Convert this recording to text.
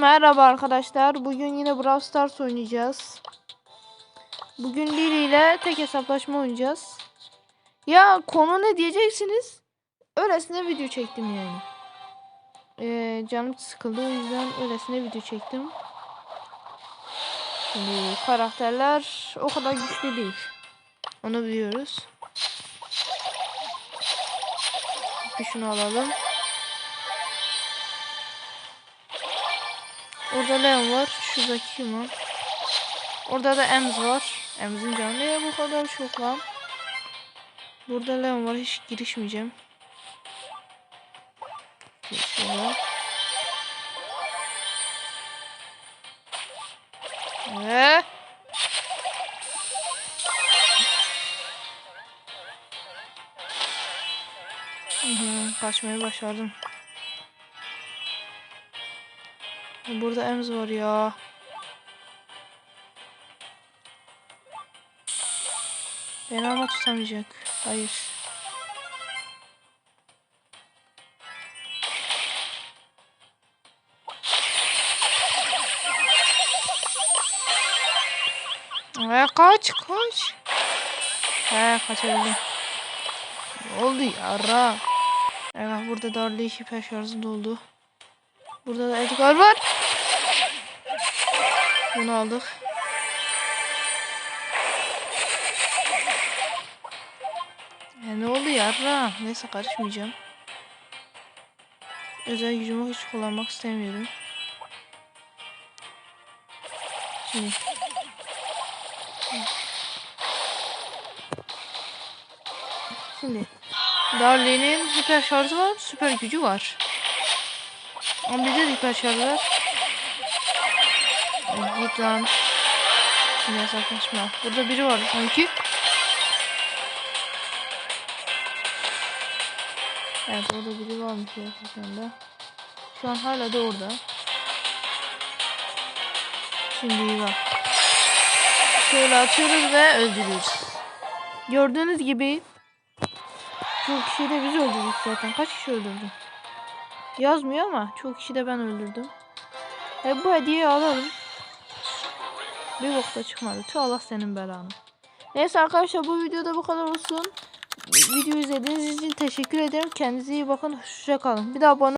Merhaba arkadaşlar. Bugün yine Brawl Stars oynayacağız. Bugün Lili ile tek hesaplaşma oynayacağız. Ya konu ne diyeceksiniz? Öylesine video çektim yani. Ee, canım sıkıldı o yüzden öylesine video çektim. Şimdi karakterler o kadar güçlü değil. Onu biliyoruz. Bir şunu alalım. Orada Leon var. Şuradaki kim o? Orada da Ems var. Ems'in canı niye bu kadar çok lan? Burada Leon var. Hiç girişmeyeceğim. Hı hı, kaçmayı başardım. Burada Ems var ya. Beni ama tutamayacak. Hayır. Ee, kaç kaç. He kaçabildim. Ne oldu yara? Evet burada darlı hiper şarjı doldu. Burada da Edgar var. Bunu aldık. Ya ne oldu yarra? Neyse karışmayacağım. Özel gücümü hiç kullanmak istemiyorum. Şimdi. Şimdi. Darley'nin hiper şarjı var, süper gücü var. Ama bir de. Ay, Git lan. Şimdi hesaplaşma. Burada biri var sanki. Evet orada biri varmış gerçekten de. Şu an hala da orada. Şimdi bak. Şöyle atıyoruz ve öldürüyoruz. Gördüğünüz gibi çok kişi de biz öldürdük zaten. Kaç kişi öldürdü? Yazmıyor ama çok kişi de ben öldürdüm. E bu hediyeyi alalım. Bir bokta çıkmadı. Tüh Allah senin belanı. Neyse arkadaşlar bu videoda bu kadar olsun. Video izlediğiniz için teşekkür ederim. Kendinize iyi bakın. Hoşça kalın. Bir daha abone